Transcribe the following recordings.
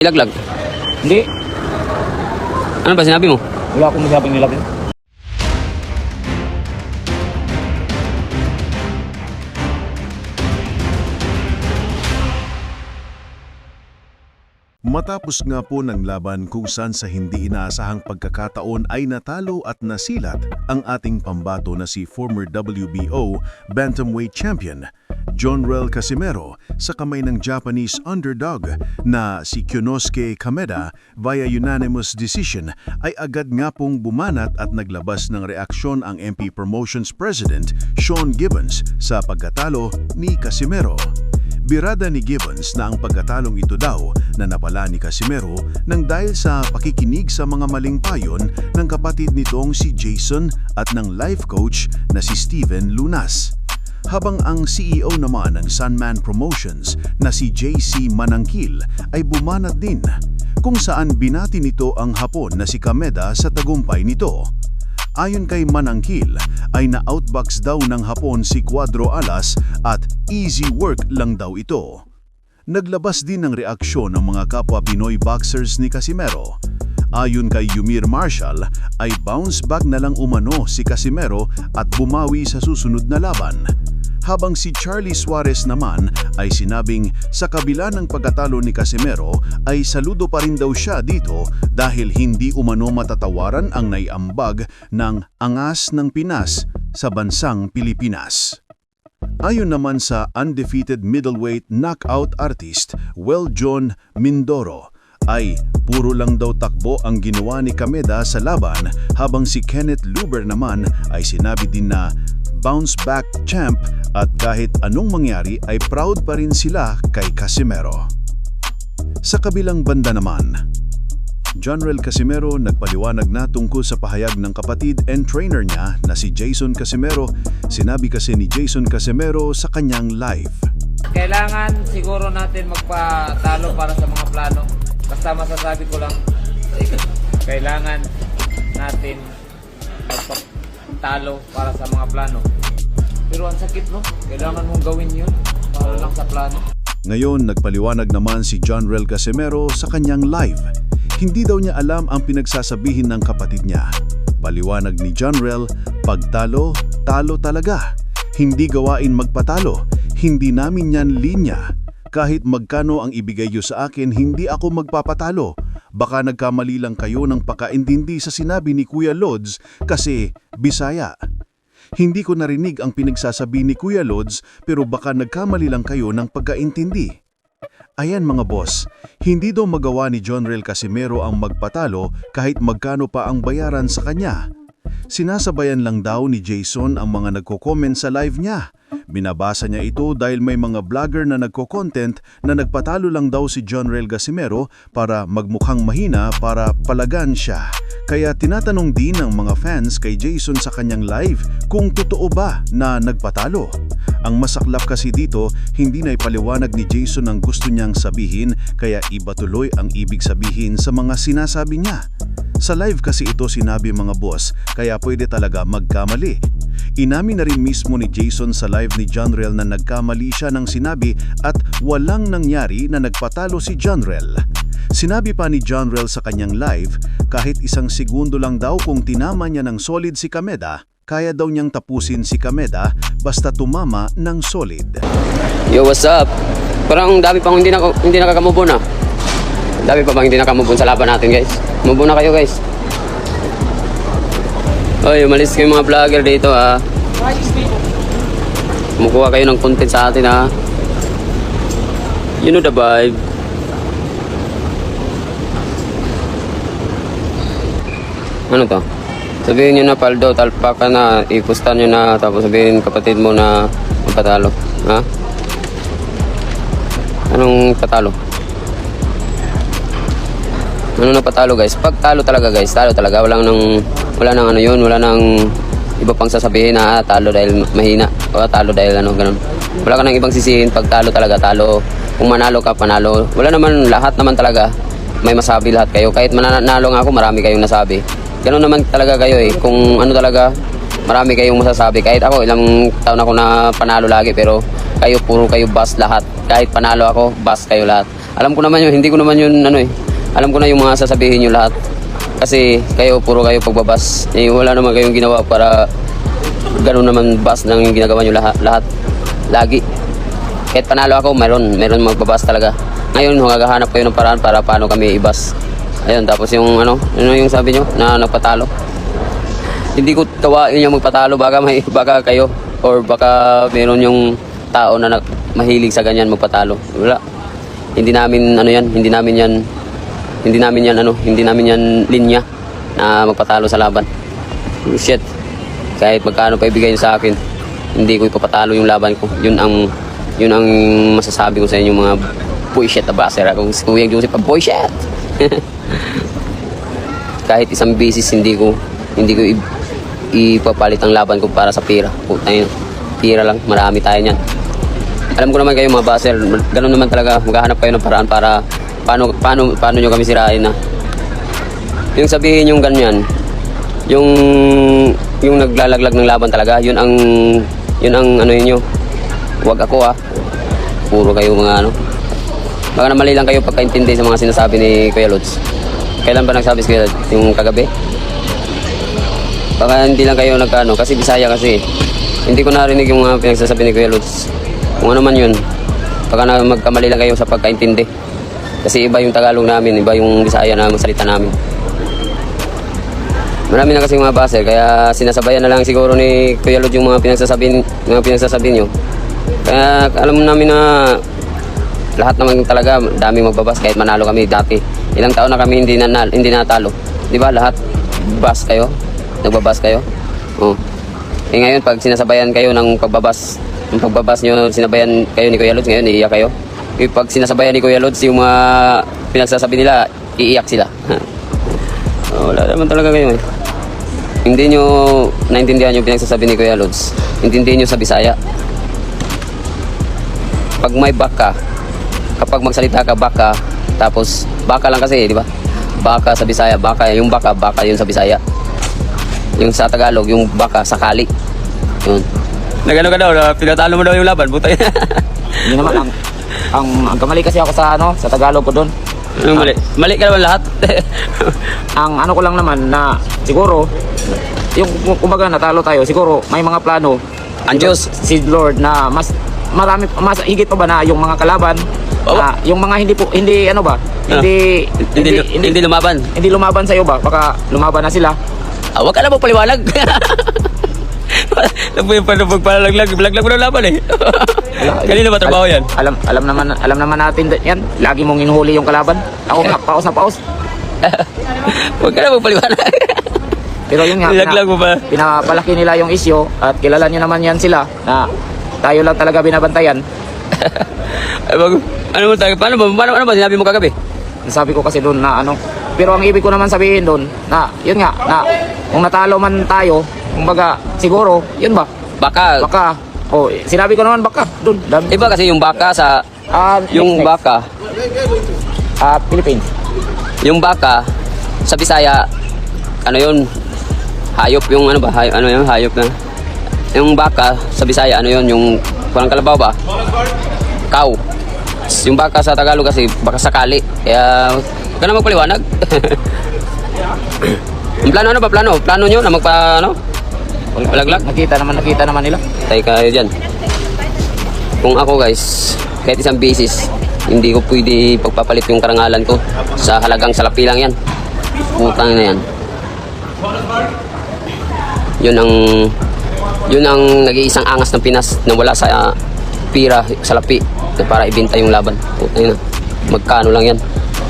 Ilaglag. Hindi. Ano ba sinabi mo? Wala akong masabing nilagay. Matapos nga po ng laban kung saan sa hindi inaasahang pagkakataon ay natalo at nasilat ang ating pambato na si former WBO Bantamweight Champion John Rel Casimero sa kamay ng Japanese underdog na si Kyonosuke Kameda via unanimous decision ay agad nga pong bumanat at naglabas ng reaksyon ang MP Promotions President Sean Gibbons sa pagkatalo ni Casimero. Birada ni Gibbons na ang pagkatalong ito daw na napala ni Casimero nang dahil sa pakikinig sa mga maling payon ng kapatid nitong si Jason at ng life coach na si Steven Lunas. Habang ang CEO naman ng Sunman Promotions na si JC Manangkil ay bumanat din kung saan binati nito ang hapon na si Kameda sa tagumpay nito. Ayon kay Manangkil ay na-outbox daw ng hapon si Cuadro Alas at easy work lang daw ito. Naglabas din ng reaksyon ng mga kapwa Pinoy boxers ni Casimero. Ayon kay Yumir Marshall ay bounce back na lang umano si Casimero at bumawi sa susunod na laban. Habang si Charlie Suarez naman ay sinabing sa kabila ng pagkatalo ni Casimero ay saludo pa rin daw siya dito dahil hindi umano matatawaran ang naiambag ng angas ng Pinas sa bansang Pilipinas. Ayon naman sa undefeated middleweight knockout artist Well John Mindoro, ay puro lang daw takbo ang ginawa ni Kameda sa laban habang si Kenneth Luber naman ay sinabi din na bounce back champ at kahit anong mangyari ay proud pa rin sila kay Casimero. Sa kabilang banda naman, Rel Casimero nagpaliwanag na tungkol sa pahayag ng kapatid and trainer niya na si Jason Casimero. Sinabi kasi ni Jason Casimero sa kanyang live. Kailangan siguro natin magpatalo para sa mga plano. Basta masasabi ko lang, kailangan natin magpatalo para sa mga plano. Pero ang sakit no, kailangan mong gawin yun para lang sa plano. Ngayon, nagpaliwanag naman si John Rel Casimero sa kanyang live. Hindi daw niya alam ang pinagsasabihin ng kapatid niya. Paliwanag ni John Rel, pagtalo, talo talaga. Hindi gawain magpatalo. Hindi namin yan linya. Kahit magkano ang ibigay niyo sa akin, hindi ako magpapatalo. Baka nagkamali lang kayo ng pakaintindi sa sinabi ni Kuya Lods kasi Bisaya. Hindi ko narinig ang pinagsasabi ni Kuya Lods pero baka nagkamali lang kayo ng pagkaintindi. Ayan mga boss, hindi daw magawa ni John Rel Casimero ang magpatalo kahit magkano pa ang bayaran sa kanya. Sinasabayan lang daw ni Jason ang mga nagko-comment sa live niya. Binabasa niya ito dahil may mga vlogger na nagko-content na nagpatalo lang daw si John Rel Casimero para magmukhang mahina para palagan siya. Kaya tinatanong din ng mga fans kay Jason sa kanyang live kung totoo ba na nagpatalo. Ang masaklap kasi dito, hindi na ipaliwanag ni Jason ang gusto niyang sabihin kaya iba tuloy ang ibig sabihin sa mga sinasabi niya. Sa live kasi ito sinabi mga boss, kaya pwede talaga magkamali. Inamin na rin mismo ni Jason sa live ni John na nagkamali siya ng sinabi at walang nangyari na nagpatalo si John. Sinabi pa ni John sa kanyang live, kahit isang segundo lang daw kung tinama niya ng solid si Kameda, kaya daw niyang tapusin si Kameda basta tumama ng solid. Yo, what's up? Parang dami pang hindi, na, hindi nakakamove on. Dami pa bang hindi nakamove sa laban natin guys? Move na kayo guys. Oy, umalis kayo mga vlogger dito ah. Kumukuha kayo ng content sa atin ah. You know the vibe. Ano to? Sabihin nyo na paldo, talpa ka na, ipustan nyo na, tapos sabihin kapatid mo na magpatalo. Ha? Anong patalo? Ano na patalo guys? Pag talo talaga guys, talo talaga. Walang nang, wala nang ano yun, wala nang iba pang sasabihin na ah, talo dahil mahina o talo dahil ano ganun. Wala ka nang ibang sisihin pag talo talaga, talo. Kung manalo ka, panalo. Wala naman, lahat naman talaga. May masabi lahat kayo. Kahit mananalo nga ako, marami kayong nasabi. Ganun naman talaga kayo eh. Kung ano talaga, marami kayong masasabi. Kahit ako, ilang taon ako na panalo lagi, pero kayo, puro kayo bus lahat. Kahit panalo ako, bus kayo lahat. Alam ko naman yun, hindi ko naman yun ano eh. Alam ko na yung mga sasabihin nyo lahat. Kasi kayo, puro kayo pagbabas. Eh, wala naman kayong ginawa para ganun naman bas ng ginagawa nyo lahat. lahat. Lagi. Kahit panalo ako, meron, meron magbabas talaga. Ngayon, maghahanap kayo ng paraan para paano kami ibas. Ayun, tapos yung ano, ano yung sabi nyo na nagpatalo. Hindi ko tawain yung magpatalo, baka may baka kayo or baka meron yung tao na mahilig sa ganyan magpatalo. Wala. Hindi namin ano yan, hindi namin yan hindi namin yan ano, hindi namin yan linya na magpatalo sa laban. Shit. Kahit magkano pa ibigay niyo sa akin, hindi ko ipapatalo yung laban ko. Yun ang yun ang masasabi ko sa inyo mga bullshit na baser. Kung si Kuya Joseph, ah, bullshit. Kahit isang beses hindi ko hindi ko ipapalit ang laban ko para sa pira. Puta yun. Pira lang, marami tayo niyan. Alam ko naman kayo mga baser, ganun naman talaga, maghahanap kayo ng paraan para paano paano paano nyo kami sirain na. Yung sabihin yung ganyan, yung yung naglalaglag ng laban talaga, yun ang yun ang ano yun nyo. Huwag ako ah. Puro kayo mga ano. Baka na mali lang kayo pagkaintindi sa mga sinasabi ni Kuya Lods. Kailan ba nagsabi si Kuya Lods? Yung kagabi? Baka hindi lang kayo nagkano, kasi Bisaya kasi. Hindi ko narinig yung mga pinagsasabi ni Kuya Lods. Kung ano man yun, baka na magkamali lang kayo sa pagkaintindi. Kasi iba yung Tagalog namin, iba yung Bisaya na salita namin. Marami na kasi mga baser, kaya sinasabayan na lang siguro ni Kuya Lod yung mga pinagsasabi, mga pinagsasabi nyo. Kaya alam namin na lahat naman talaga daming magbabas kahit manalo kami dati. Ilang taon na kami hindi na hindi natalo. 'Di ba? Lahat bas kayo. Nagbabas kayo. Oh. Eh ngayon pag sinasabayan kayo ng pagbabas, yung pagbabas nyo, sinabayan kayo ni Kuya Lods ngayon, iiyak kayo. Eh, pag sinasabayan ni Kuya Lods yung mga pinagsasabi nila, iiyak sila. oh, wala naman talaga kayo eh. Hindi nyo naintindihan yung pinagsasabi ni Kuya Lods. Intindihin nyo sa Bisaya. Pag may baka, kapag magsalita ka baka, tapos baka lang kasi, di ba? Baka sa Bisaya, baka, yung baka, baka yun sa Bisaya. Yung sa Tagalog, yung baka, sakali. Yun. Nagano ka daw, na pinatalo mo daw yung laban, butay. Hindi naman ang ang, kamali kasi ako sa ano, sa Tagalog ko doon. Anong mali? Mali ka naman lahat. Ang ano ko lang naman na siguro yung kumbaga natalo tayo, siguro may mga plano Ang Diyos. si Lord na mas marami mas higit pa ba na yung mga kalaban Oo. na yung mga hindi po hindi ano ba hindi Ah. hindi, hindi, hindi lumaban. hindi lumaban sa iyo ba baka lumaban na sila Ah, wag ka na magpaliwanag. Nagpapalaglag, pagpalaglag, bilaglag mo na laban eh. Kanina ba trabaho yan? alam alam naman alam naman natin yan lagi mong inuhuli yung kalaban ako nga paus na paus Huwag ka na magpaliwanag. pero yun nga Nilaglag mo ba? pinapalaki nila yung isyo at kilala nyo naman yan sila na tayo lang talaga binabantayan Ay, wag, ano mo tayo? Paano ba? Paano, ano ba sinabi mo kagabi? sabi ko kasi doon na ano pero ang ibig ko naman sabihin doon na yun nga na kung natalo man tayo kumbaga siguro yun ba Baka. baka oh sinabi ko naman baka doon Iba kasi yung baka sa... ah Yung next, next. baka. ah Philippines Yung baka sa Bisaya, ano yun? Hayop yung ano ba? Hayop, ano yun? Hayop na. Yung baka sa Bisaya, ano yun? Yung parang kalabaw ba? Cow. Yung baka sa Tagalog kasi baka sakali. Kaya huwag ka na magpaliwanag. Ang plano ano ba? Plano? Plano nyo na magpa ano? Palaglag? nakita naman nakita naman nila Tayo kayo dyan. Kung ako guys, kahit isang beses, hindi ko pwede pagpapalit yung karangalan ko sa halagang salapi lang yan. Putang na yan. Yun ang yun ang nag-iisang angas ng Pinas na wala sa ah, pira, salapi na para ibenta yung laban. Putang na. Magkano lang yan?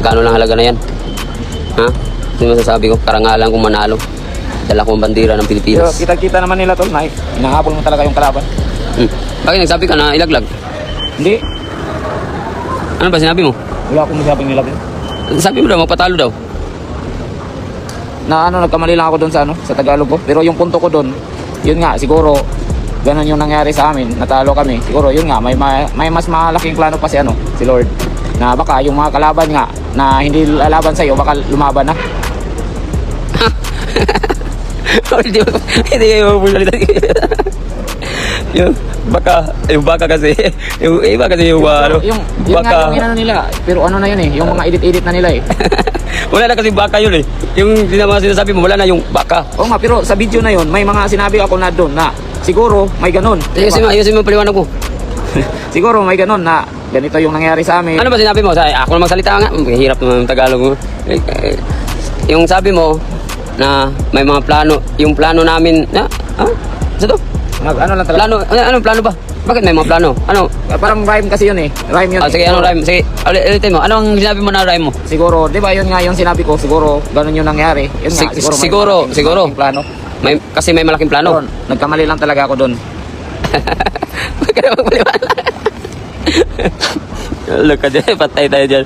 Magkano lang halaga na yan? Ha? Ano masasabi ko? Karangalan kung manalo. Dala ko ang bandera ng Pilipinas. kita kita naman nila tol na inahabol mo talaga yung kalaban Hmm. Bakit nagsabi ka na ilaglag? hindi Ano ba sinabi mo? wala akong masabing nila Sabi mo daw, magpatalo daw. na ano nagkamali lang ako doon sa ano sa Tagalog ko pero yung punto ko doon yun nga siguro ganun yung nangyari sa amin natalo kami siguro yun nga may may, may mas malaking plano pa si ano si Lord na baka yung mga kalaban nga na hindi lalaban sa iyo baka lumaban na hindi mo, hindi kayo magpapalitan. yung baka, yung baka kasi, yung iba kasi yung uh, ano, yung, yung nga baka. yung inano nila, pero ano na yun eh, yung mga edit-edit na nila eh. wala na kasi baka yun eh. Yung mga sinasabi mo, wala na yung baka. Oo nga, pero sa video na yun, may mga sinabi ako na doon na siguro may ganun. Ayusin mo, ayusin mo paliwanag mo. siguro may ganun na ganito yung nangyari sa amin. Ano ba sinabi mo? Sa, ako na magsalita nga. Hirap naman ang Tagalog mo. Eh, eh, Yung sabi mo na may mga plano, yung plano namin, na, ha? Sa to? Mag, ano lang talaga. Plano, ano, anong plano ba? Bakit may mga plano? Ano? Parang rhyme kasi yun eh. Rhyme yun. Ah, eh. sige, anong rhyme? Sige, uli- ulitin mo. Anong sinabi mo na rhyme mo? Siguro, di ba yun nga yung sinabi ko, siguro ganun yung nangyari. Yun nga, Sig- siguro, may siguro, malaking- siguro. plano. May, kasi may malaking plano. Doon, nagkamali lang talaga ako doon. Huwag ka na magpaliwanag. Look at that, patay tayo dyan.